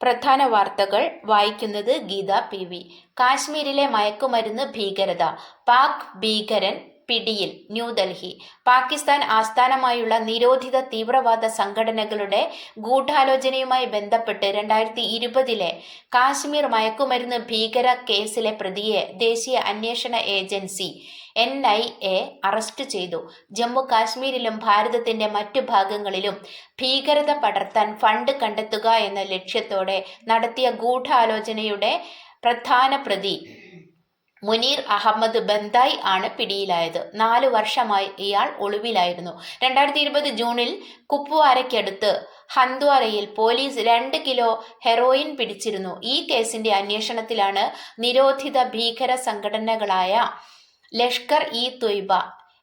പ്രധാന വാർത്തകൾ വായിക്കുന്നത് ഗീത പി വി. കാശ്മീരിലെ മയക്കുമരുന്ന് ഭീകരത. പാക് ഭീകരൻ പിടിയിൽ ന്യൂഡൽഹി. പാകിസ്ഥാൻ ആസ്ഥാനമായുള്ള നിരോധിത തീവ്രവാദ സംഘടനകളുടെ ഗൂഢാലോചനയുമായി ബന്ധപ്പെട്ട് രണ്ടായിരത്തി ഇരുപതിലെ കാശ്മീർ മയക്കുമരുന്ന് ഭീകര കേസിലെ പ്രതിയെ ദേശീയ അന്വേഷണ agency N I A arrest ചെയ്തു. ജമ്മു കാശ്മീരിലും ഭാരതത്തിന്റെ മറ്റു ഭാഗങ്ങളിലും ഭീകരത പടർത്താൻ ഫണ്ട് കണ്ടെത്തുക എന്ന ലക്ഷ്യത്തോടെ നടത്തിയ ഗൂഢാലോചനയുടെ പ്രധാന പ്രതി മുനീർ അഹമ്മദ് ബന്ദായി ആണ് പിടിയിലായത്. നാലു വർഷമായി ഇയാൾ ഒളിവിലായിരുന്നു. രണ്ടായിരത്തി ഇരുപത് ജൂണിൽ കുപ്വാരയ്ക്കടുത്ത് ഹന്ദ്വാരയിൽ പോലീസ് രണ്ട് കിലോ ഹെറോയിൻ പിടിച്ചിരുന്നു. ഈ കേസിന്റെ അന്വേഷണത്തിലാണ് നിരോധിത ഭീകര സംഘടനകളായ Lashkar e Taiba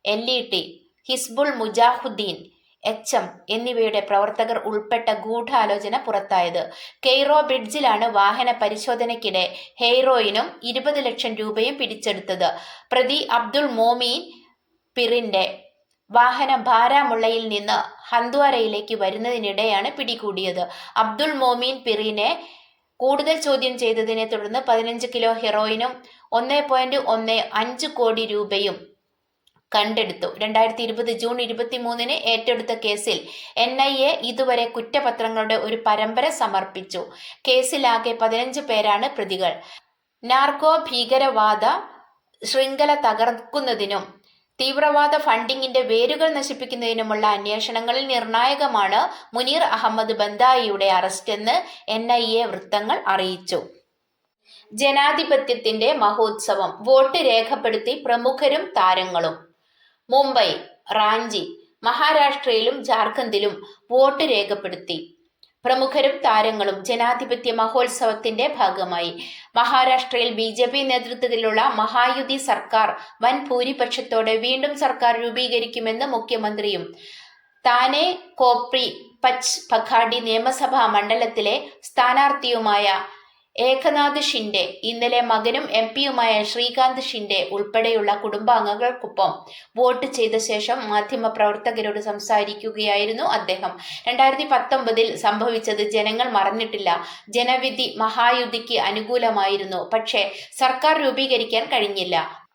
L E T Hizbul Mujahideen H M എന്നിവയുടെ പ്രവർത്തകർ ഉൾപ്പെട്ട ഗൂഢാലോചന പുറത്തായത്. കെയ്റോ ബ്രിഡ്ജിലാണ് വാഹന പരിശോധനയ്ക്കിടെ ഹെയ്റോയിനും ഇരുപത് ലക്ഷം രൂപയും പിടിച്ചെടുത്തത്. പ്രതി അബ്ദുൾ മോമീൻ പിറിന്റെ വാഹനം ബാരാമുള്ളയിൽ നിന്ന് ഹന്ദ്വാരയിലേക്ക് വരുന്നതിനിടെയാണ് പിടികൂടിയത്. അബ്ദുൾ മോമീൻ പിറിനെ കൂടുതൽ ചോദ്യം ചെയ്തതിനെ തുടർന്ന് പതിനഞ്ച് കിലോ ഹെറോയിനും ഒന്ന് പോയിന്റ് ഒന്ന് അഞ്ച് കോടി രൂപയും കണ്ടെടുത്തു. രണ്ടായിരത്തി ഇരുപത് ജൂൺ ഇരുപത്തി മൂന്നിന് ഏറ്റെടുത്ത കേസിൽ എൻ ഐ എ ഇതുവരെ കുറ്റപത്രങ്ങളുടെ ഒരു പരമ്പര സമർപ്പിച്ചു. കേസിലാകെ പതിനഞ്ച് പേരാണ് പ്രതികൾ. നാർക്കോ ഭീകരവാദ ശൃംഖല തകർക്കുന്നതിനും തീവ്രവാദ ഫണ്ടിങ്ങിന്റെ വേരുകൾ നശിപ്പിക്കുന്നതിനുമുള്ള അന്വേഷണങ്ങളിൽ നിർണായകമാണ് മുനീർ അഹമ്മദ് ബന്ദായിയുടെ അറസ്റ്റെന്ന് എൻ ഐ എ വൃത്തങ്ങൾ അറിയിച്ചു. ജനാധിപത്യത്തിന്റെ മഹോത്സവം. വോട്ട് രേഖപ്പെടുത്തി പ്രമുഖരും താരങ്ങളും. മുംബൈ റാഞ്ചി മഹാരാഷ്ട്രയിലും ജാർഖണ്ഡിലും വോട്ട് രേഖപ്പെടുത്തി. പ്രമുഖരും താരങ്ങളും ജനാധിപത്യ മഹോത്സവത്തിന്റെ ഭാഗമായി. മഹാരാഷ്ട്രയിൽ ബി ജെ പി നേതൃത്വത്തിലുള്ള മഹായുതി സർക്കാർ വൻ ഭൂരിപക്ഷത്തോടെ വീണ്ടും സർക്കാർ രൂപീകരിക്കുമെന്ന് മുഖ്യമന്ത്രിയും താനെ കോപ്രി പച്ച് പഖാഡി നിയമസഭാ മണ്ഡലത്തിലെ സ്ഥാനാർത്ഥിയുമായ ഏകനാഥ് ഷിൻഡെ ഇന്നലെ മകനും എം പിയുമായ ശ്രീകാന്ത് ഷിൻഡെ ഉൾപ്പെടെയുള്ള കുടുംബാംഗങ്ങൾക്കൊപ്പം വോട്ട് ചെയ്ത ശേഷം മാധ്യമപ്രവർത്തകരോട് സംസാരിക്കുകയായിരുന്നു അദ്ദേഹം. രണ്ടായിരത്തി പത്തൊമ്പതിൽ സംഭവിച്ചത് ജനങ്ങൾ മറന്നിട്ടില്ല. ജനവിധി മഹായുദ്ധിക്ക് അനുകൂലമായിരുന്നു. പക്ഷേ സർക്കാർ രൂപീകരിക്കാൻ കഴിഞ്ഞില്ല.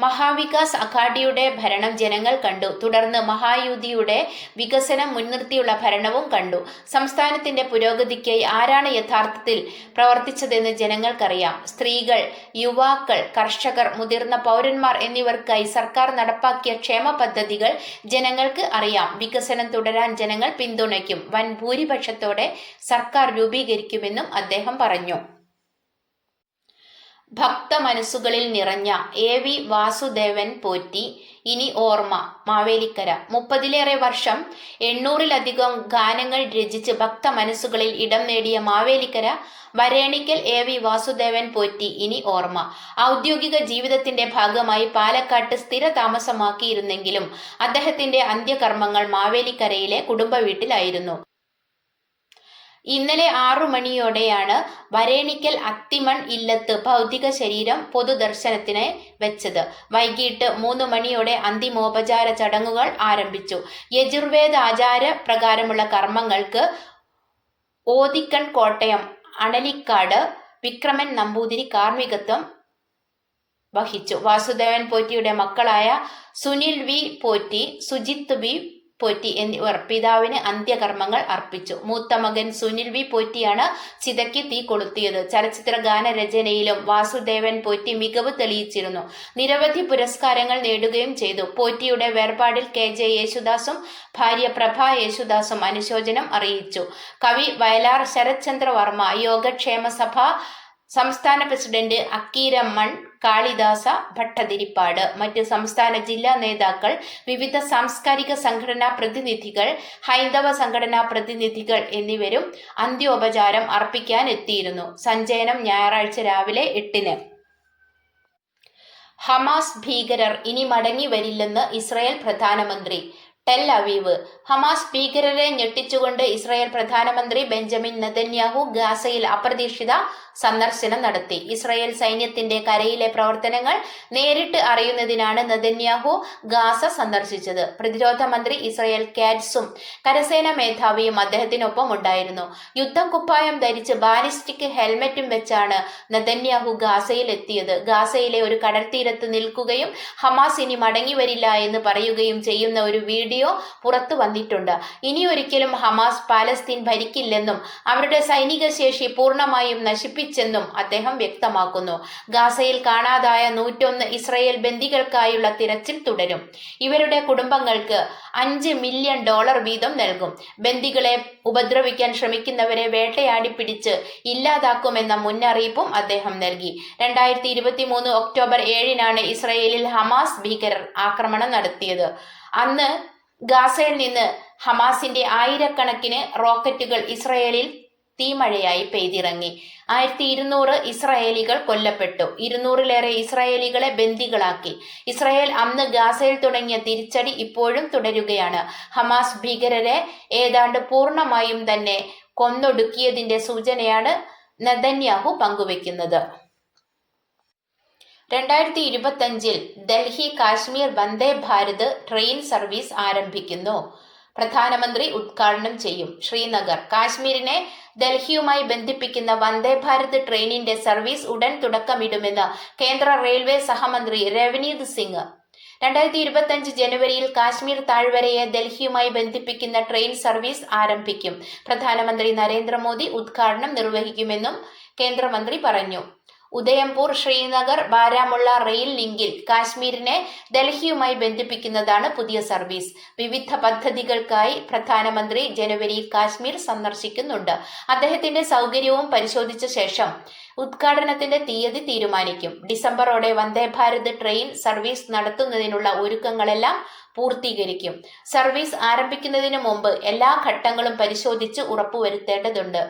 മഹാവികാസ് അഘാഡിയുടെ ഭരണം ജനങ്ങൾ കണ്ടു. തുടർന്ന് മഹായുതിയുടെ വികസനം മുൻനിർത്തിയുള്ള ഭരണവും കണ്ടു. സംസ്ഥാനത്തിന്റെ പുരോഗതിക്കായി ആരാണ് യഥാർത്ഥത്തിൽ പ്രവർത്തിച്ചതെന്ന് ജനങ്ങൾക്കറിയാം. സ്ത്രീകൾ യുവാക്കൾ കർഷകർ മുതിർന്ന പൗരന്മാർ എന്നിവർക്കായി സർക്കാർ നടപ്പാക്കിയ ക്ഷേമ പദ്ധതികൾ ജനങ്ങൾക്ക് അറിയാം. വികസനം തുടരാൻ ജനങ്ങൾ പിന്തുണയ്ക്കും. വൻ ഭൂരിപക്ഷത്തോടെ സർക്കാർ രൂപീകരിക്കുമെന്നും അദ്ദേഹം പറഞ്ഞു. ഭക്തമനസ്സുകളിൽ നിറഞ്ഞ എ വി വാസുദേവൻ പോറ്റി ഇനി ഓർമ്മ മാവേലിക്കര. മുപ്പതിലേറെ വർഷം എണ്ണൂറിലധികം ഗാനങ്ങൾ രചിച്ച് ഭക്ത മനസ്സുകളിൽ ഇടം നേടിയ മാവേലിക്കര വരേണിക്കൽ എ വി വാസുദേവൻ പോറ്റി ഇനി ഓർമ്മ. ഔദ്യോഗിക ജീവിതത്തിന്റെ ഭാഗമായി പാലക്കാട്ട് സ്ഥിര താമസമാക്കിയിരുന്നെങ്കിലും അദ്ദേഹത്തിന്റെ അന്ത്യകർമ്മങ്ങൾ മാവേലിക്കരയിലെ കുടുംബ വീട്ടിലായിരുന്നു. ഇന്നലെ ആറു മണിയോടെയാണ് വരേണിക്കൽ അത്തിമൺ ഇല്ലത്ത് ഭൗതിക ശരീരം പൊതുദർശനത്തിന് വെച്ചത്. വൈകിട്ട് മൂന്ന് മണിയോടെ അന്തിമോപചാര ചടങ്ങുകൾ ആരംഭിച്ചു. യജുർവേദ ആചാര പ്രകാരമുള്ള കർമ്മങ്ങൾക്ക് ഓതിക്കൺ കോട്ടയം അണലിക്കാട് വിക്രമൻ നമ്പൂതിരി കാർമ്മികത്വം വഹിച്ചു. വാസുദേവൻ പോറ്റിയുടെ മക്കളായ സുനിൽ വി പോറ്റി സുജിത്ത് വി പോറ്റി എന്നിവർ പിതാവിന് അന്ത്യകർമ്മങ്ങൾ അർപ്പിച്ചു. മൂത്ത മകൻ സുനിൽ വി പോറ്റിയാണ് ചിതയ്ക്ക് തീ കൊളുത്തിയത്. ചലച്ചിത്ര ഗാനരചനയിലും വാസുദേവൻ പോറ്റി മികവ് തെളിയിച്ചിരുന്നു. നിരവധി പുരസ്കാരങ്ങൾ നേടുകയും ചെയ്തു. പോറ്റിയുടെ വേർപാടിൽ കെ ജെ യേശുദാസും ഭാര്യ പ്രഭ യേശുദാസും അനുശോചനം അറിയിച്ചു. കവി വയലാർ ശരത്ചന്ദ്ര വർമ്മ യോഗക്ഷേമ സഭ സംസ്ഥാന പ്രസിഡന്റ് അക്കീരമ്മൺ കാളിദാസ ഭട്ടതിരിപ്പാട്. മറ്റ് സംസ്ഥാന ജില്ലാ നേതാക്കൾ വിവിധ സാംസ്കാരിക സംഘടനാ പ്രതിനിധികൾ ഹൈന്ദവ സംഘടനാ പ്രതിനിധികൾ എന്നിവരും അന്ത്യോപചാരം അർപ്പിക്കാൻ എത്തിയിരുന്നു സഞ്ചയനം ഞായറാഴ്ച രാവിലെ എട്ടിന്. ഹമാസ് ഭീകരർ ഇനി മടങ്ങി വരില്ലെന്ന് ഇസ്രായേൽ പ്രധാനമന്ത്രി. Tel Aviv. ഹമാസ് ഭീകരരെ ഞെട്ടിച്ചുകൊണ്ട് ഇസ്രായേൽ പ്രധാനമന്ത്രി ബെഞ്ചമിൻ നെതന്യാഹു ഗാസയിൽ അപ്രതീക്ഷിത സന്ദർശനം നടത്തി. ഇസ്രായേൽ സൈന്യത്തിന്റെ കരയിലെ പ്രവർത്തനങ്ങൾ നേരിട്ട് അറിയുന്നതിനാണ് നെതന്യാഹു ഗാസ സന്ദർശിച്ചത്. പ്രതിരോധ മന്ത്രി ഇസ്രായേൽ കാറ്റ്സും കരസേനാ മേധാവിയും അദ്ദേഹത്തിനൊപ്പം ഉണ്ടായിരുന്നു. യുദ്ധം കുപ്പായം ധരിച്ച് ബാലിസ്റ്റിക് ഹെൽമറ്റും വെച്ചാണ് നെതന്യാഹു ഗാസയിൽ എത്തിയത്. ഗാസയിലെ ഒരു കടൽത്തീരത്ത് നിൽക്കുകയും ഹമാസ് ഇനി മടങ്ങിവരില്ല എന്ന് പറയുകയും ചെയ്യുന്ന ഒരു വീഡിയോ പുറത്തു വന്നിട്ടുണ്ട്. ഇനി ഒരിക്കലും ഹമാസ് പാലസ്തീൻ ഭരിക്കില്ലെന്നും അവരുടെ സൈനിക ശേഷി പൂർണമായും നശിപ്പിച്ചെന്നും അദ്ദേഹം വ്യക്തമാക്കുന്നു. ഗാസയിൽ കാണാതായ നൂറ്റൊന്ന് ഇസ്രയേൽ ബന്ദികൾക്കായുള്ള തിരച്ചിൽ തുടരും. ഇവരുടെ കുടുംബങ്ങൾക്ക് അഞ്ച് മില്യൺ ഡോളർ വീതം നൽകും. ബന്ദികളെ ഉപദ്രവിക്കാൻ ശ്രമിക്കുന്നവരെ വേട്ടയാടി പിടിച്ച് ഇല്ലാതാക്കുമെന്ന മുന്നറിയിപ്പും അദ്ദേഹം നൽകി. രണ്ടായിരത്തി ഇരുപത്തി മൂന്ന് ഒക്ടോബർ ഏഴിനാണ് ഇസ്രയേലിൽ ഹമാസ് ഭീകരർ ആക്രമണം നടത്തിയത്. അന്ന് ഗാസയിൽ നിന്ന് ഹമാസിന്റെ ആയിരക്കണക്കിന് റോക്കറ്റുകൾ ഇസ്രയേലിൽ തീമഴയായി പെയ്തിറങ്ങി. ആയിരത്തി ഇരുന്നൂറ് ഇസ്രായേലികൾ കൊല്ലപ്പെട്ടു. ഇരുന്നൂറിലേറെ ഇസ്രായേലികളെ ബന്ദികളാക്കി. ഇസ്രായേൽ അന്ന് ഗാസയിൽ തുടങ്ങിയ തിരിച്ചടി ഇപ്പോഴും തുടരുകയാണ്. ഹമാസ് ഭീകരരെ ഏതാണ്ട് പൂർണമായും തന്നെ കൊന്നൊടുക്കിയതിന്റെ സൂചനയാണ് നദന്യാഹു പങ്കുവെക്കുന്നത്. രണ്ടായിരത്തി ഇരുപത്തഞ്ചിൽ ഡൽഹി കാശ്മീർ വന്ദേ ഭാരത് ട്രെയിൻ സർവീസ് ആരംഭിക്കുന്നു. പ്രധാനമന്ത്രി ഉദ്ഘാടനം ചെയ്യും. ശ്രീനഗർ കാശ്മീരിനെ ഡൽഹിയുമായി ബന്ധിപ്പിക്കുന്ന വന്ദേ ഭാരത് ട്രെയിനിന്റെ സർവീസ് ഉടൻ തുടക്കമിടുമെന്ന് കേന്ദ്ര റെയിൽവേ സഹമന്ത്രി രവനീത് സിംഗ്. രണ്ടായിരത്തി ഇരുപത്തഞ്ച് ജനുവരിയിൽ കാശ്മീർ താഴ്വരയെ ഡൽഹിയുമായി ബന്ധിപ്പിക്കുന്ന ട്രെയിൻ സർവീസ് ആരംഭിക്കും. പ്രധാനമന്ത്രി നരേന്ദ്രമോദി ഉദ്ഘാടനം നിർവഹിക്കുമെന്നും കേന്ദ്രമന്ത്രി പറഞ്ഞു. ഉദയംപൂർ ശ്രീനഗർ ബാരാമുള്ള റെയിൽ ലിങ്കിൽ കാശ്മീരിനെ ഡൽഹിയുമായി ബന്ധിപ്പിക്കുന്നതാണ് പുതിയ സർവീസ്. വിവിധ പദ്ധതികൾക്കായി പ്രധാനമന്ത്രി ജനുവരിയിൽ കാശ്മീർ സന്ദർശിക്കുന്നുണ്ട്. അദ്ദേഹത്തിന്റെ സൗകര്യവും പരിശോധിച്ച ശേഷം ഉദ്ഘാടനത്തിന്റെ തീയതി തീരുമാനിക്കും. ഡിസംബറോടെ വന്ദേ ഭാരത് ട്രെയിൻ സർവീസ് നടത്തുന്നതിനുള്ള ഒരുക്കങ്ങളെല്ലാം പൂർത്തീകരിക്കും. സർവീസ് ആരംഭിക്കുന്നതിന് മുമ്പ് എല്ലാ ഘട്ടങ്ങളും പരിശോധിച്ച് ഉറപ്പുവരുത്തേണ്ടതുണ്ട്.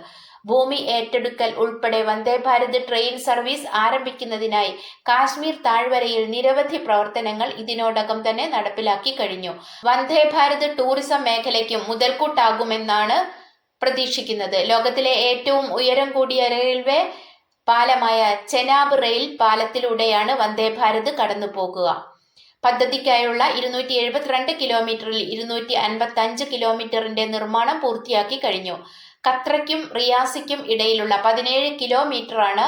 ഭൂമി ഏറ്റെടുക്കൽ ഉൾപ്പെടെ വന്ദേ ഭാരത് ട്രെയിൻ സർവീസ് ആരംഭിക്കുന്നതിനായി കാശ്മീർ താഴ്വരയിൽ നിരവധി പ്രവർത്തനങ്ങൾ ഇതിനോടകം തന്നെ നടപ്പിലാക്കി കഴിഞ്ഞു. വന്ദേ ഭാരത് ടൂറിസം മേഖലയ്ക്കും മുതൽക്കൂട്ടാകുമെന്നാണ് പ്രതീക്ഷിക്കുന്നത്. ലോകത്തിലെ ഏറ്റവും ഉയരം കൂടിയ റെയിൽവേ പാലമായ ചെനാബ് റെയിൽ പാലത്തിലൂടെയാണ് വന്ദേ ഭാരത് കടന്നു പോകുക പദ്ധതിക്കായുള്ള ഇരുന്നൂറ്റി എഴുപത്തിരണ്ട് കിലോമീറ്ററിൽ ഇരുന്നൂറ്റി അൻപത്തി അഞ്ച് കിലോമീറ്ററിന്റെ നിർമ്മാണം പൂർത്തിയാക്കി കഴിഞ്ഞു. ഖത്രയ്ക്കും റിയാസിക്കും ഇടയിലുള്ള പതിനേഴ് കിലോമീറ്ററാണ്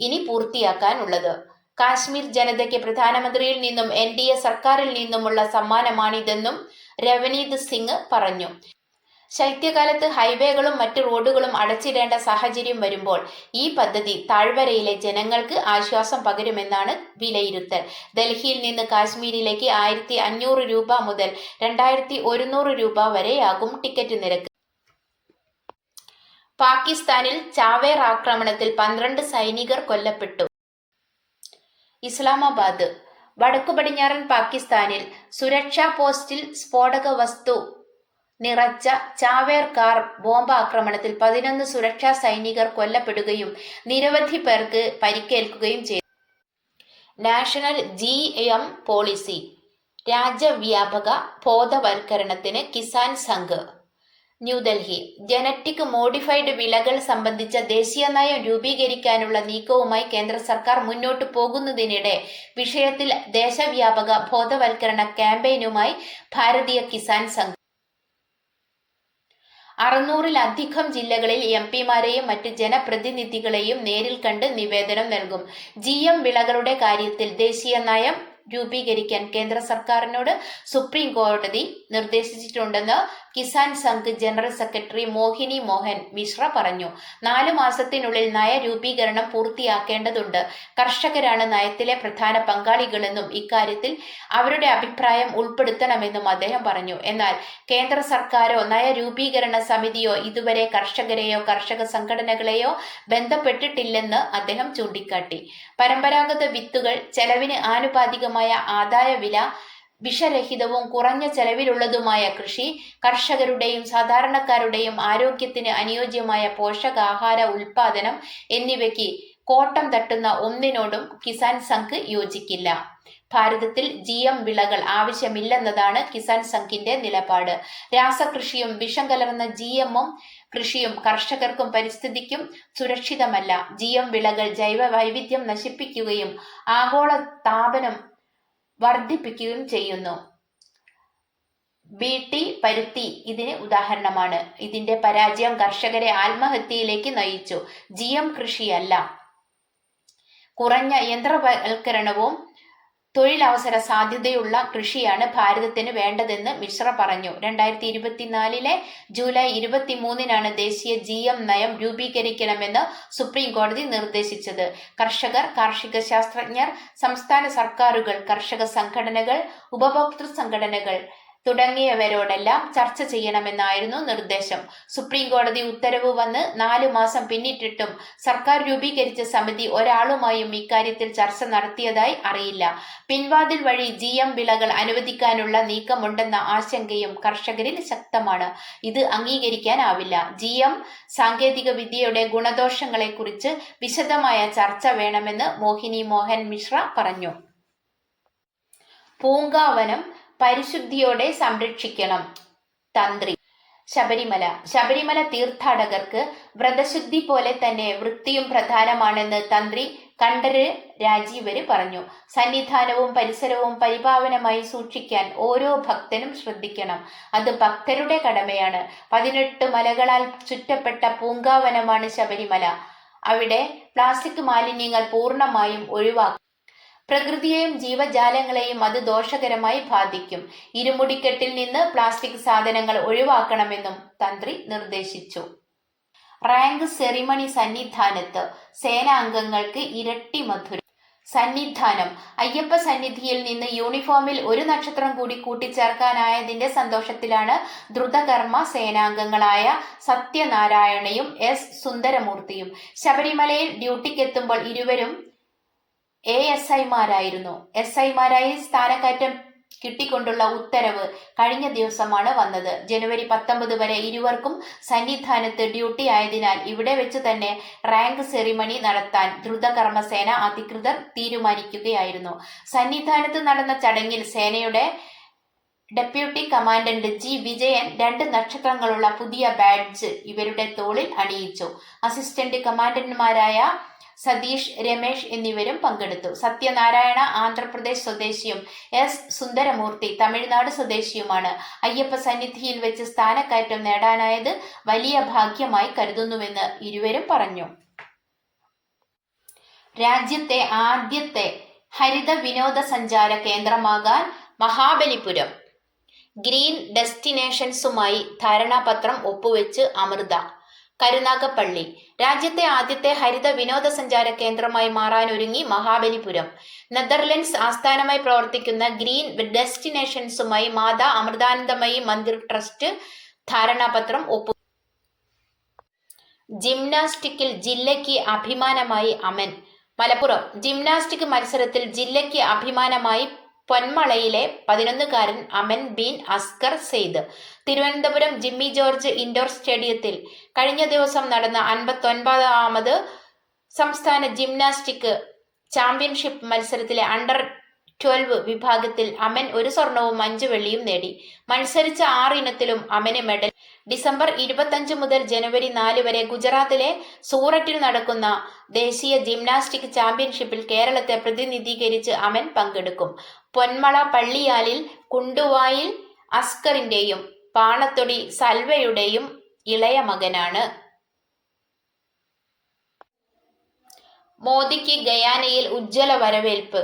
ഇനി പൂർത്തിയാക്കാനുള്ളത്. കാശ്മീർ ജനതയ്ക്ക് പ്രധാനമന്ത്രിയിൽ നിന്നും എൻ ഡി എ സർക്കാരിൽ നിന്നുമുള്ള സമ്മാനമാണിതെന്നും രവനീത് സിംഗ് പറഞ്ഞു. ശൈത്യകാലത്ത് ഹൈവേകളും മറ്റ് റോഡുകളും അടച്ചിടേണ്ട സാഹചര്യം വരുമ്പോൾ ഈ പദ്ധതി താഴ്വരയിലെ ജനങ്ങൾക്ക് ആശ്വാസം പകരുമെന്നാണ് വിലയിരുത്തൽ. ഡൽഹിയിൽ നിന്ന് കാശ്മീരിലേക്ക് ആയിരത്തി രൂപ മുതൽ രണ്ടായിരത്തി രൂപ വരെയാകും ടിക്കറ്റ് നിരക്ക്. പാകിസ്ഥാനിൽ ചാവേർ ആക്രമണത്തിൽ പന്ത്രണ്ട് സൈനികർ കൊല്ലപ്പെട്ടു. ഇസ്ലാമാബാദ്. വടക്കു പടിഞ്ഞാറൻ പാകിസ്ഥാനിൽ സുരക്ഷാ പോസ്റ്റിൽ സ്ഫോടക വസ്തു നിറച്ച ചാവേർ കാർ ബോംബാക്രമണത്തിൽ പതിനൊന്ന് സുരക്ഷാ സൈനികർ കൊല്ലപ്പെടുകയും നിരവധി പേർക്ക് പരിക്കേൽക്കുകയും ചെയ്തു. National G M policy. രാജ്യവ്യാപക ബോധവൽക്കരണത്തിന് കിസാൻ സംഘ്. ന്യൂഡൽഹി. ജനറ്റിക് മോഡിഫൈഡ് വിളകൾ സംബന്ധിച്ച ദേശീയ നയം രൂപീകരിക്കാനുള്ള നീക്കവുമായി കേന്ദ്ര സർക്കാർ മുന്നോട്ടു പോകുന്നതിനിടെ വിഷയത്തിൽ ദേശവ്യാപക ബോധവൽക്കരണ ക്യാമ്പയിനുമായി ഭാരതീയ കിസാൻ സംഘം. അറുന്നൂറിലധികം ജില്ലകളിൽ എം പിമാരെയും മറ്റ് ജനപ്രതിനിധികളെയും നേരിൽ കണ്ട് നിവേദനം നൽകും. ജി എം വിളകളുടെ കാര്യത്തിൽ ദേശീയ നയം രൂപീകരിക്കാൻ കേന്ദ്ര സർക്കാരിനോട് സുപ്രീം കോടതി നിർദ്ദേശിച്ചിട്ടുണ്ടെന്ന് കിസാൻ സംഘ് ജനറൽ സെക്രട്ടറി മോഹിനി മോഹൻ മിശ്ര പറഞ്ഞു നാലു മാസത്തിനുള്ളിൽ നയരൂപീകരണം പൂർത്തിയാക്കേണ്ടതുണ്ട്. കർഷകരാണ് നയത്തിലെ പ്രധാന പങ്കാളികളെന്നും ഇക്കാര്യത്തിൽ അവരുടെ അഭിപ്രായം ഉൾപ്പെടുത്തണമെന്നും അദ്ദേഹം പറഞ്ഞു. എന്നാൽ കേന്ദ്ര സർക്കാരോ നയരൂപീകരണ സമിതിയോ ഇതുവരെ കർഷകരെയോ കർഷക സംഘടനകളെയോ ബന്ധപ്പെട്ടിട്ടില്ലെന്ന് അദ്ദേഹം ചൂണ്ടിക്കാട്ടി. പരമ്പരാഗത വിത്തുകൾ ചെലവിന് ആനുപാതികമായ ആദായ വില വിഷരഹിതവും കുറഞ്ഞ ചെലവിലുള്ളതുമായ കൃഷി കർഷകരുടെയും സാധാരണക്കാരുടെയും ആരോഗ്യത്തിന് അനുയോജ്യമായ പോഷകാഹാര ഉൽപാദനം എന്നിവയ്ക്ക് കോട്ടം തട്ടുന്ന ഒന്നിനോടും കിസാൻ സംഘ് യോജിക്കില്ല. ഭാരതത്തിൽ ജി എം വിളകൾ ആവശ്യമില്ലെന്നതാണ് കിസാൻ സംഘിന്റെ നിലപാട്. രാസകൃഷിയും വിഷം കലർന്ന ജി എമ്മും കൃഷിയും കർഷകർക്കും പരിസ്ഥിതിക്കും സുരക്ഷിതമല്ല. ജി എം വിളകൾ ജൈവ വൈവിധ്യം നശിപ്പിക്കുകയും ആഗോള താപനം വർദ്ധിപ്പിക്കുകയും ചെയ്യുന്നു. ബിടി പരുത്തി ഇതിന് ഉദാഹരണമാണ്. ഇതിന്റെ പരാജയം കർഷകരെ ആത്മഹത്യയിലേക്ക് നയിച്ചു. ജി എം കൃഷിയല്ല. കുറഞ്ഞ യന്ത്രവൽക്കരണവും തൊഴിലവസര സാധ്യതയുള്ള കൃഷിയാണ് ഭാരതത്തിന് വേണ്ടതെന്ന് മിശ്ര പറഞ്ഞു. രണ്ടായിരത്തി ഇരുപത്തിനാലിലെ ജൂലൈ ഇരുപത്തിമൂന്നിനാണ് ദേശീയ ജി എം നയം രൂപീകരിക്കണമെന്ന് സുപ്രീം കോടതി നിർദ്ദേശിച്ചത്. കർഷകർ കാർഷിക ശാസ്ത്രജ്ഞർ സംസ്ഥാന സർക്കാരുകൾ കർഷക സംഘടനകൾ ഉപഭോക്തൃ സംഘടനകൾ തുടങ്ങിയവരോടെല്ലാം ചർച്ച ചെയ്യണമെന്നായിരുന്നു നിർദ്ദേശം. സുപ്രീം കോടതി ഉത്തരവ് വന്ന് നാലു മാസം പിന്നിട്ടിട്ടും സർക്കാർ രൂപീകരിച്ച സമിതി ഒരാളുമായും ഇക്കാര്യത്തിൽ ചർച്ച നടത്തിയതായി അറിയില്ല. പിൻവാതിൽ വഴി ജി എം വിളകൾ അനുവദിക്കാനുള്ള നീക്കമുണ്ടെന്ന ആശങ്കയും കർഷകരിൽ ശക്തമാണ്. ഇത് അംഗീകരിക്കാനാവില്ല. ജി എം സാങ്കേതിക വിദ്യയുടെ ഗുണദോഷങ്ങളെക്കുറിച്ച് വിശദമായ ചർച്ച വേണമെന്ന് മോഹിനി മോഹൻ മിശ്ര പറഞ്ഞു. പൂങ്കാവനം പരിശുദ്ധിയോടെ സംരക്ഷിക്കണം. തന്ത്രി. ശബരിമല. ശബരിമല തീർത്ഥാടകർക്ക് വ്രതശുദ്ധി പോലെ തന്നെ വൃത്തിയും പ്രധാനമാണെന്ന് തന്ത്രി കണ്ഠര് രാജീവര് പറഞ്ഞു. സന്നിധാനവും പരിസരവും പരിപാവനമായി സൂക്ഷിക്കാൻ ഓരോ ഭക്തനും ശ്രദ്ധിക്കണം. അത് ഭക്തരുടെ കടമയാണ്. പതിനെട്ട് മലകളാൽ ചുറ്റപ്പെട്ട പൂങ്കാവനമാണ് ശബരിമല. അവിടെ പ്ലാസ്റ്റിക് മാലിന്യങ്ങൾ പൂർണമായും ഒഴിവാക്കും പ്രകൃതിയെയും ജീവജാലങ്ങളെയും അത് ദോഷകരമായി ബാധിക്കും. ഇരുമുടിക്കെട്ടിൽ നിന്ന് പ്ലാസ്റ്റിക് സാധനങ്ങൾ ഒഴിവാക്കണമെന്നും തന്ത്രി നിർദ്ദേശിച്ചു. റാങ്ക് സെറിമണി സന്നിധാനത്ത് സേനാംഗങ്ങൾക്ക് ഇരട്ടി മധുരം. സന്നിധാനം. അയ്യപ്പ സന്നിധിയിൽ നിന്ന് യൂണിഫോമിൽ ഒരു നക്ഷത്രം കൂടി കൂട്ടിച്ചേർക്കാനായതിന്റെ സന്തോഷത്തിലാണ് ദ്രുതകർമ്മ സേനാംഗങ്ങളായ സത്യനാരായണയും എസ് സുന്ദരമൂർത്തിയും ശബരിമലയിൽ ഡ്യൂട്ടിക്കെത്തുമ്പോൾ ഇരുവരും എ എസ് ഐമാരായിരുന്നു എസ് ഐമാരായി സ്ഥാനക്കയറ്റം കിട്ടിക്കൊണ്ടുള്ള ഉത്തരവ് കഴിഞ്ഞ ദിവസമാണ് വന്നത്. ജനുവരി പത്തൊമ്പത് വരെ ഇരുവർക്കും സന്നിധാനത്ത് ഡ്യൂട്ടി ആയതിനാൽ ഇവിടെ വെച്ച് തന്നെ റാങ്ക് സെറിമണി നടത്താൻ ദ്രുതകർമ്മസേന അധികൃതർ തീരുമാനിക്കുകയായിരുന്നു. സന്നിധാനത്ത് നടന്ന ചടങ്ങിൽ സേനയുടെ ഡെപ്യൂട്ടി കമാൻഡന്റ് ജി. വിജയൻ രണ്ട് നക്ഷത്രങ്ങളുള്ള പുതിയ ബാഡ്ജ് ഇവരുടെ തോളിൽ അണിയിച്ചു. അസിസ്റ്റന്റ് കമാൻഡന്റുമാരായ സതീഷ് രമേശ് എന്നിവരും പങ്കെടുത്തു. സത്യനാരായണ ആന്ധ്രാപ്രദേശ് സ്വദേശിയും എസ്. സുന്ദരമൂർത്തി തമിഴ്നാട് സ്വദേശിയുമാണ്. അയ്യപ്പ സന്നിധിയിൽ വെച്ച് സ്ഥാനക്കയറ്റം നേടാനായത് വലിയ ഭാഗ്യമായി കരുതുന്നുവെന്ന് ഇരുവരും പറഞ്ഞു. രാജ്യത്തെ ആദ്യത്തെ ഹരിത വിനോദസഞ്ചാര കേന്ദ്രമാകാൻ മഹാബലിപുരം. ഗ്രീൻ ഡെസ്റ്റിനേഷൻസുമായി ധാരണാപത്രം ഒപ്പുവെച്ച് അമൃത. കരുനാഗപ്പള്ളി. രാജ്യത്തെ ആദ്യത്തെ ഹരിത വിനോദസഞ്ചാര കേന്ദ്രമായി മാറാനൊരുങ്ങി മഹാബലിപുരം. നെതർലൻഡ്സ് ആസ്ഥാനമായി പ്രവർത്തിക്കുന്ന ഗ്രീൻ ഡെസ്റ്റിനേഷൻസുമായി മാതാ അമൃതാനന്ദമയി മന്ദിർ ട്രസ്റ്റ് ധാരണാപത്രം ഒപ്പു ജിംനാസ്റ്റിക്കിൽ ജില്ലയ്ക്ക് അഭിമാനമായി അമൻ. മലപ്പുറം. ജിംനാസ്റ്റിക് മത്സരത്തിൽ ജില്ലയ്ക്ക് അഭിമാനമായി പൊന്മളയിലെ പതിനൊന്നുകാരൻ അമൻ ബീൻ അസ്കർ സെയ്ദ്. തിരുവനന്തപുരം ജിമ്മി ജോർജ് ഇൻഡോർ സ്റ്റേഡിയത്തിൽ കഴിഞ്ഞ ദിവസം നടന്ന അൻപത്തൊൻപതാമത് സംസ്ഥാന ജിംനാസ്റ്റിക് ചാമ്പ്യൻഷിപ്പ് മത്സരത്തിലെ അണ്ടർ ട്വൽവ് വിഭാഗത്തിൽ അമൻ ഒരു സ്വർണവും അഞ്ചു വെള്ളിയും നേടി. മത്സരിച്ച ആറ് ഇനത്തിലും അമന് മെഡൽ ഡിസംബർ ഇരുപത്തഞ്ച് മുതൽ ജനുവരി നാല് വരെ ഗുജറാത്തിലെ സൂററ്റിൽ നടക്കുന്ന ദേശീയ ജിംനാസ്റ്റിക് ചാമ്പ്യൻഷിപ്പിൽ കേരളത്തെ പ്രതിനിധീകരിച്ച് അമൻ പങ്കെടുക്കും. പൊന്മള പള്ളിയാലിൽ കുണ്ടുവായിൽ അസ്കറിന്റെയും പാണത്തൊടി സൽവയുടെയും ഇളയ മകനാണ്. മോദിക്ക് ഗയാനയിൽ ഉജ്ജ്വല വരവേൽപ്പ്.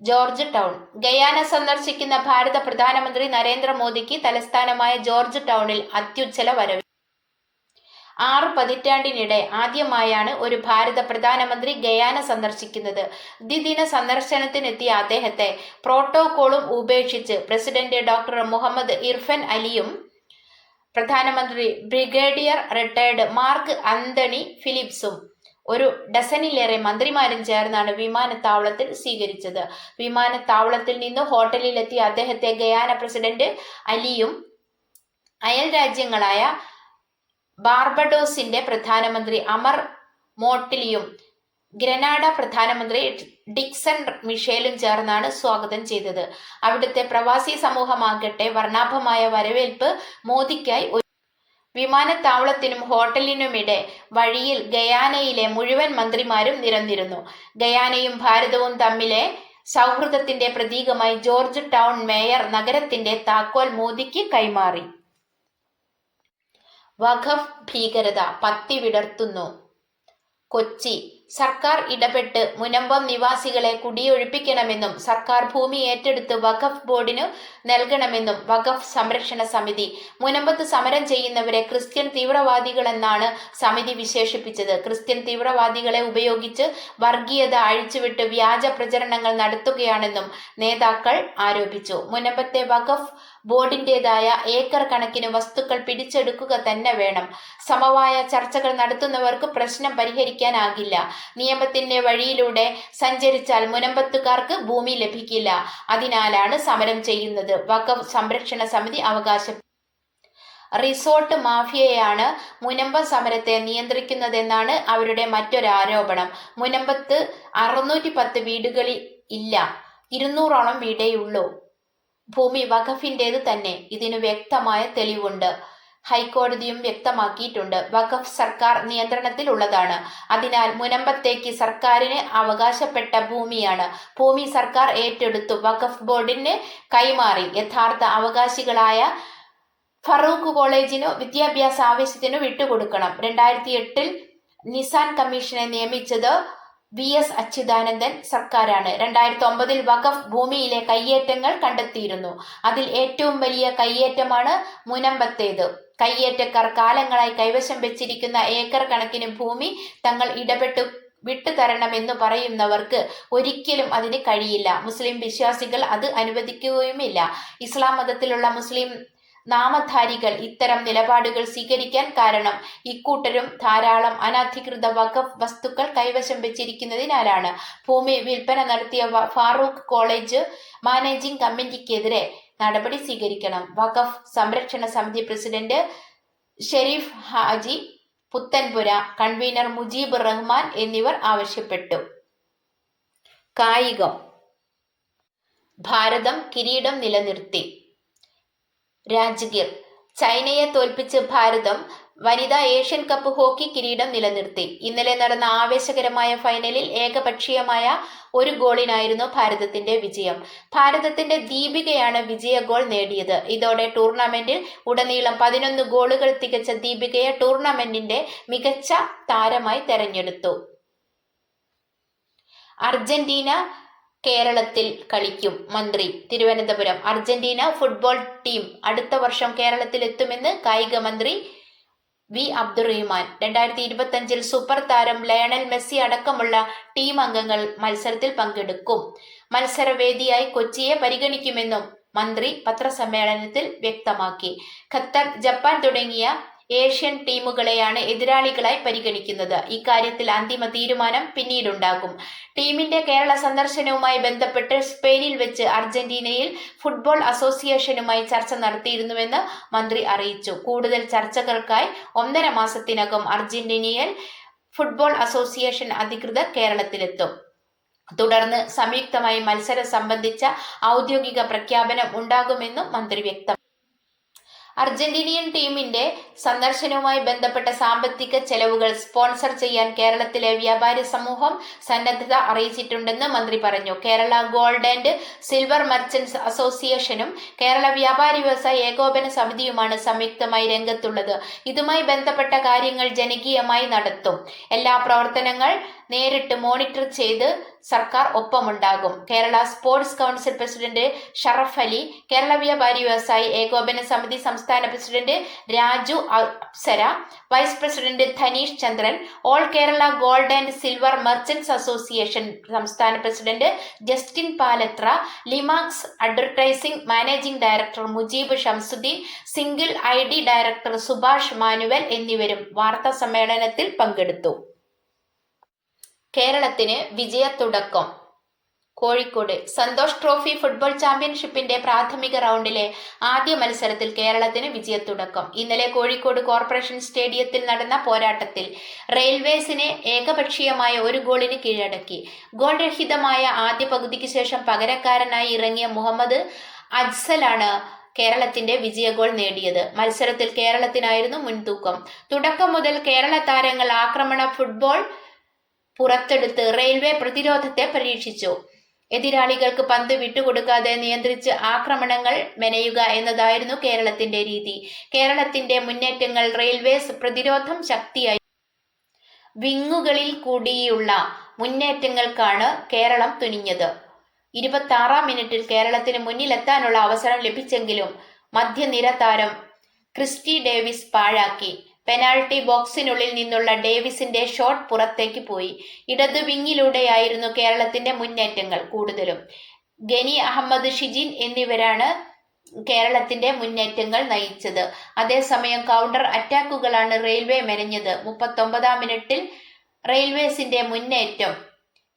George town. ഗയാന സന്ദർശിക്കുന്ന ഭാരത പ്രധാനമന്ത്രി നരേന്ദ്രമോദിക്ക് തലസ്ഥാനമായ ജോർജ് ടൗണിൽ അത്യുജ്ജല വരവ്. ആറ് പതിറ്റാണ്ടിനിടെ ആദ്യമായാണ് ഒരു ഭാരത പ്രധാനമന്ത്രി ഗയാന സന്ദർശിക്കുന്നത്. ദ്വിദിന സന്ദർശനത്തിനെത്തിയ അദ്ദേഹത്തെ പ്രോട്ടോകോളും ഉപേക്ഷിച്ച് പ്രസിഡന്റ് ഡോക്ടർ മുഹമ്മദ് ഇർഫൻ അലിയും പ്രധാനമന്ത്രി ബ്രിഗേഡിയർ റിട്ടയർഡ് മാർക്ക് അന്തണി ഫിലിപ്സും ഒരു ഡസനിലേറെ മന്ത്രിമാരും ചേർന്നാണ് വിമാനത്താവളത്തിൽ സ്വീകരിച്ചത്. വിമാനത്താവളത്തിൽ നിന്ന് ഹോട്ടലിലെത്തിയ അദ്ദേഹത്തെ ഗയാന പ്രസിഡന്റ് അലിയും അയൽ രാജ്യങ്ങളായ ബാർബഡോസിന്റെ പ്രധാനമന്ത്രി അമർ മോട്ടിലിയും ഗ്രനാഡ പ്രധാനമന്ത്രി ഡിക്സൺ മിഷേലും ചേർന്നാണ് സ്വാഗതം ചെയ്തത്. അവിടുത്തെ പ്രവാസി സമൂഹമാകട്ടെ വർണാഭമായ വരവേൽപ്പ് മോദിക്കായി വിമാനത്താവളത്തിനും ഹോട്ടലിനുമിടെ വഴിയിൽ ഗയാനയിലെ മുഴുവൻ മന്ത്രിമാരും നിരന്നിരുന്നു. ഗയാനയും ഭാരതവും തമ്മിലെ സൗഹൃദത്തിന്റെ പ്രതീകമായി ജോർജ് ടൗൺ മേയർ നഗരത്തിന്റെ താക്കോൽ മോദിക്ക് കൈമാറി. വഖഫ് ഭീകരത പത്തി വിടർത്തുന്നു. കൊച്ചി സർക്കാർ ഇടപെട്ട് മുനമ്പം നിവാസികളെ കുടിയൊഴിപ്പിക്കണമെന്നും സർക്കാർ ഭൂമി ഏറ്റെടുത്ത് വഖഫ് ബോർഡിനു നൽകണമെന്നും വഖഫ് സംരക്ഷണ സമിതി മുനമ്പത്ത് സമരം ചെയ്യുന്നവരെ ക്രിസ്ത്യൻ തീവ്രവാദികളെന്നാണ് സമിതി വിശേഷിപ്പിച്ചത്. ക്രിസ്ത്യൻ തീവ്രവാദികളെ ഉപയോഗിച്ച് വർഗീയത അഴിച്ചുവിട്ട് വ്യാജ പ്രചരണങ്ങൾ നടത്തുകയാണെന്നും നേതാക്കൾ ആരോപിച്ചു. മുനമ്പത്തെ വഖഫ് ബോർഡിന്റേതായ ഏക്കർ കണക്കിന് വസ്തുക്കൾ പിടിച്ചെടുക്കുക തന്നെ വേണം. സമവായ ചർച്ചകൾ നടത്തുന്നവർക്ക് പ്രശ്നം പരിഹരിക്കാനാകില്ല. നിയമത്തിന്റെ വഴിയിലൂടെ സഞ്ചരിച്ചാൽ മുനമ്പത്തുകാർക്ക് ഭൂമി ലഭിക്കില്ല. അതിനാലാണ് സമരം ചെയ്യുന്നത്. വഖഫ് സംരക്ഷണ സമിതി അവകാശം റിസോർട്ട് മാഫിയയാണ് മുനമ്പ സമരത്തെ നിയന്ത്രിക്കുന്നതെന്നാണ് അവരുടെ മറ്റൊരാരോപണം മുനമ്പത്ത് അറുന്നൂറ്റി പത്ത് വീടുകളിൽ ഇല്ല. ഇരുന്നൂറോളം വീടേയുള്ളൂ ഭൂമി വഖഫിന്റേത് തന്നെ. ഇതിനു വ്യക്തമായ തെളിവുണ്ട്. ഹൈക്കോടതിയും വ്യക്തമാക്കിയിട്ടുണ്ട്. വഖഫ് സർക്കാർ നിയന്ത്രണത്തിലുള്ളതാണ്. അതിനാൽ മുനമ്പത്തേക്ക് സർക്കാരിന് അവകാശപ്പെട്ട ഭൂമിയാണ്. ഭൂമി സർക്കാർ ഏറ്റെടുത്തു. വഖഫ് ബോർഡിന് കൈമാറി. യഥാർത്ഥ അവകാശികളായ ഫറൂഖ് കോളേജിനോ വിദ്യാഭ്യാസ ആവശ്യത്തിനോ വിട്ടുകൊടുക്കണം. രണ്ടായിരത്തി എട്ടിൽ നിസാൻ കമ്മീഷനെ നിയമിച്ചത് വി എസ് അച്യുതാനന്ദൻ സർക്കാരാണ്. രണ്ടായിരത്തി ഒമ്പതിൽ വഖഫ് ഭൂമിയിലെ കയ്യേറ്റങ്ങൾ കണ്ടെത്തിയിരുന്നു. അതിൽ ഏറ്റവും വലിയ കയ്യേറ്റമാണ് മുനമ്പത്തേത്. കയ്യേറ്റക്കാർ കാലങ്ങളായി കൈവശം വെച്ചിരിക്കുന്ന ഏക്കർ കണക്കിന് ഭൂമി തങ്ങൾ ഇടപെട്ടു വിട്ടുതരണമെന്ന് പറയുന്നവർക്ക് ഒരിക്കലും അതിന് കഴിയില്ല. മുസ്ലിം വിശ്വാസികൾ അത് അനുവദിക്കുകയുമില്ല. ഇസ്ലാം മതത്തിലുള്ള മുസ്ലിം നാമധാരികൾ ഇത്തരം നിലപാടുകൾ സ്വീകരിക്കാൻ കാരണം ഇക്കൂട്ടരും ധാരാളം അനധികൃത വഖഫ് വസ്തുക്കൾ കൈവശം വെച്ചിരിക്കുന്നതിനാലാണ്. ഭൂമി വിൽപ്പന നടത്തിയ ഫാറൂഖ് കോളേജ് മാനേജിംഗ് കമ്മിറ്റിക്കെതിരെ നടപടി സ്വീകരിക്കണം. വഖഫ് സംരക്ഷണ സമിതി പ്രസിഡന്റ് ഷെരീഫ് ഹാജി പുത്തൻപുര കൺവീനർ മുജീബ് റഹ്മാൻ എന്നിവർ ആവശ്യപ്പെട്ടു. കായികം. ഭാരതം കിരീടം നിലനിർത്തി. രാജ്ഗീർ ചൈനയെ തോൽപ്പിച്ച് ഭാരതം വനിതാ ഏഷ്യൻ കപ്പ് ഹോക്കി കിരീടം നിലനിർത്തി. ഇന്നലെ നടന്ന ആവേശകരമായ ഫൈനലിൽ ഏകപക്ഷീയമായ ഒരു ഗോളിനായിരുന്നു ഭാരതത്തിന്റെ വിജയം. ഭാരതത്തിന്റെ ദീപികയാണ് വിജയ ഗോൾ നേടിയത്. ഇതോടെ ടൂർണമെന്റിൽ ഉടനീളം പതിനൊന്ന് ഗോളുകൾ തികച്ച ദീപികയെ ടൂർണമെന്റിന്റെ മികച്ച താരമായി തെരഞ്ഞെടുത്തു. അർജന്റീന കേരളത്തിൽ കളിക്കും. മന്ത്രി തിരുവനന്തപുരം. അർജന്റീന ഫുട്ബോൾ ടീം അടുത്ത വർഷം കേരളത്തിൽ എത്തുമെന്ന് കായിക മന്ത്രി വി. അബ്ദുറഹിമാൻ. രണ്ടായിരത്തി ഇരുപത്തഞ്ചിൽ സൂപ്പർ താരം ലയണൽ മെസ്സി അടക്കമുള്ള ടീം അംഗങ്ങൾ മത്സരത്തിൽ പങ്കെടുക്കും. മത്സരവേദിയായി കൊച്ചിയെ പരിഗണിക്കുമെന്നും മന്ത്രി പത്രസമ്മേളനത്തിൽ വ്യക്തമാക്കി. ഖത്തർ ജപ്പാൻ തുടങ്ങിയ ഏഷ്യൻ ടീമുകളെയാണ് എതിരാളികളായി പരിഗണിക്കുന്നത്. ഇക്കാര്യത്തിൽ അന്തിമ തീരുമാനം പിന്നീടുണ്ടാകും. ടീമിന്റെ കേരള സന്ദർശനവുമായി ബന്ധപ്പെട്ട് സ്പെയിനിൽ വെച്ച് അർജന്റീനയിൽ ഫുട്ബോൾ അസോസിയേഷനുമായി ചർച്ച നടത്തിയിരുന്നുവെന്ന് മന്ത്രി അറിയിച്ചു. കൂടുതൽ ചർച്ചകൾക്കായി ഒന്നര മാസത്തിനകം അർജന്റീനിയൻ ഫുട്ബോൾ അസോസിയേഷൻ അധികൃതർ കേരളത്തിലെത്തും. തുടർന്ന് സംയുക്തമായി മത്സരം സംബന്ധിച്ച ഔദ്യോഗിക പ്രഖ്യാപനം ഉണ്ടാകുമെന്നും മന്ത്രി വ്യക്തം അർജന്റീനിയൻ ടീമിന്റെ സന്ദർശനവുമായി ബന്ധപ്പെട്ട സാമ്പത്തിക ചെലവുകൾ സ്പോൺസർ ചെയ്യാൻ കേരളത്തിലെ വ്യാപാരി സമൂഹം സന്നദ്ധത അറിയിച്ചിട്ടുണ്ടെന്ന് മന്ത്രി പറഞ്ഞു. Kerala gold and silver merchants അസോസിയേഷനും കേരള വ്യാപാരി വ്യവസായ ഏകോപന സമിതിയുമാണ് സംയുക്തമായി രംഗത്തുള്ളത്. ഇതുമായി ബന്ധപ്പെട്ട കാര്യങ്ങൾ ജനകീയമായി നടത്തും. എല്ലാ പ്രവർത്തനങ്ങൾ നേരിട്ട് മോണിറ്റർ ചെയ്ത് സർക്കാർ ഒപ്പമുണ്ടാകും. Kerala sports council president Sharaf Ali Kerala Vyapari Vyavasayi Ekopana Samithi സംസ്ഥാന president Raju Apsara vice president Dhaneesh Chandran all Kerala gold and silver merchants association സംസ്ഥാന president Justin Palathra Limax advertising managing director Mujeeb Shamsuddin single I director Subhash Manuel എന്നിവരും വാർത്താ സമ്മേളനത്തിൽ പങ്കെടുത്തു. കേരളത്തിന് വിജയത്തുടക്കം. Kozhikode Santosh trophy football ചാമ്പ്യൻഷിപ്പിന്റെ പ്രാഥമിക റൗണ്ടിലെ ആദ്യ മത്സരത്തിൽ കേരളത്തിന് വിജയത്തുടക്കം. ഇന്നലെ കോഴിക്കോട് കോർപ്പറേഷൻ സ്റ്റേഡിയത്തിൽ നടന്ന പോരാട്ടത്തിൽ റെയിൽവേസിനെ ഏകപക്ഷീയമായ ഒരു ഗോളിന് കീഴടക്കി. ഗോൾ രഹിതമായ ആദ്യ പകുതിക്ക് ശേഷം പകരക്കാരനായി ഇറങ്ങിയ മുഹമ്മദ് അജ്സലാണ് കേരളത്തിന്റെ വിജയഗോൾ നേടിയത്. മത്സരത്തിൽ കേരളത്തിനായിരുന്നു മുൻതൂക്കം. തുടക്കം മുതൽ കേരള താരങ്ങൾ ആക്രമണ ഫുട്ബോൾ പുറത്തെടുത്ത് റെയിൽവേ പ്രതിരോധത്തെ പരീക്ഷിച്ചു. എതിരാളികൾക്ക് പന്ത് വിട്ടുകൊടുക്കാതെ നിയന്ത്രിച്ച് ആക്രമണങ്ങൾ മെനയുക എന്നതായിരുന്നു കേരളത്തിന്റെ രീതി. കേരളത്തിന്റെ മുന്നേറ്റങ്ങൾ റെയിൽവേസ് പ്രതിരോധം ശക്തിയായി. വിങ്ങുകളിൽ കൂടിയുള്ള മുന്നേറ്റങ്ങൾക്കാണ് കേരളം തുനിഞ്ഞത്. ഇരുപത്തി ആറാം മിനിറ്റിൽ കേരളത്തിന് മുന്നിലെത്താനുള്ള അവസരം ലഭിച്ചെങ്കിലും മധ്യനിര താരം ക്രിസ്റ്റി ഡേവിസ് പാഴാക്കി. പെനാൾട്ടി ബോക്സിനുള്ളിൽ നിന്നുള്ള ഡേവിസിന്റെ ഷോട്ട് പുറത്തേക്ക് പോയി. ഇടതു വിങ്ങിലൂടെയായിരുന്നു കേരളത്തിന്റെ മുന്നേറ്റങ്ങൾ കൂടുതലും. ഗനി അഹമ്മദ് ഷിജിൻ എന്നിവരാണ് കേരളത്തിന്റെ മുന്നേറ്റങ്ങൾ നയിച്ചത്. അതേസമയം കൗണ്ടർ അറ്റാക്കുകളാണ് റെയിൽവേ മെനഞ്ഞത്. മുപ്പത്തൊമ്പതാം മിനിറ്റിൽ റെയിൽവേസിന്റെ മുന്നേറ്റം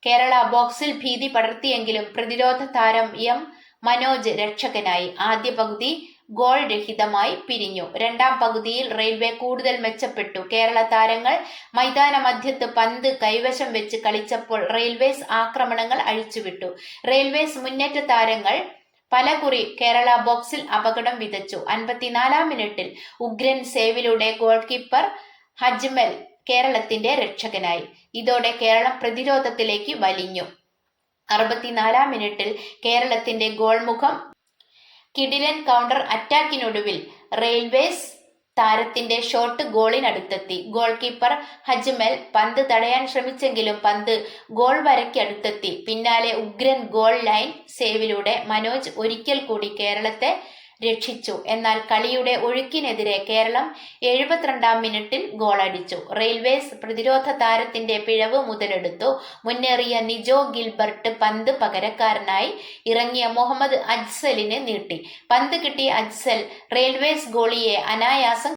കേരള ബോക്സിൽ ഭീതി പടർത്തിയെങ്കിലും പ്രതിരോധ താരം എം മനോജ് രക്ഷകനായി. ആദ്യ പകുതി ഗോൾ രഹിതമായി പിരിഞ്ഞു. രണ്ടാം പകുതിയിൽ റെയിൽവേ കൂടുതൽ മെച്ചപ്പെട്ടു. കേരള താരങ്ങൾ മൈതാന മധ്യത്ത് പന്ത് കൈവശം വെച്ച് കളിച്ചപ്പോൾ റെയിൽവേസ് ആക്രമണങ്ങൾ അഴിച്ചുവിട്ടു. റെയിൽവേസ് മുന്നേറ്റ താരങ്ങൾ പലകുറി കേരള ബോക്സിൽ അപകടം വിതച്ചു. അൻപത്തിനാലാം മിനിറ്റിൽ ഉഗ്രൻ സേവിലൂടെ ഗോൾ കീപ്പർ ഹജ്മൽ കേരളത്തിന്റെ രക്ഷകനായി. ഇതോടെ കേരളം പ്രതിരോധത്തിലേക്ക് വലിഞ്ഞു. അറുപത്തിനാലാം മിനിറ്റിൽ കേരളത്തിന്റെ ഗോൾമുഖം കിടിലൻ കൗണ്ടർ അറ്റാക്കിനൊടുവിൽ റെയിൽവേസ് താരത്തിന്റെ ഷോട്ട് ഗോളിനടുത്തെത്തി ഗോൾ കീപ്പർ ഹജ്മൽ പന്ത് തടയാൻ ശ്രമിച്ചെങ്കിലും പന്ത് ഗോൾ വരയ്ക്കടുത്തെത്തി. പിന്നാലെ ഉഗ്രൻ ഗോൾ ലൈൻ സേവിലൂടെ മനോജ് ഒരിക്കൽ കൂടി കേരളത്തെ രക്ഷിച്ചു. എന്നാൽ കളിയുടെ ഒഴുക്കിനെതിരെ കേരളം എഴുപത്തിരണ്ടാം മിനിറ്റിൽ ഗോളടിച്ചു. റെയിൽവേസ് പ്രതിരോധ താരത്തിന്റെ പിഴവ് മുതലെടുത്തു. മുന്നേറിയ നിജോ ഗിൽബർട്ട് പന്ത് പകരക്കാരനായി ഇറങ്ങിയ മുഹമ്മദ് അജ്സലിന് നീട്ടി. പന്ത് കിട്ടിയ അജ്സൽ റെയിൽവേസ് ഗോളിയെ അനായാസം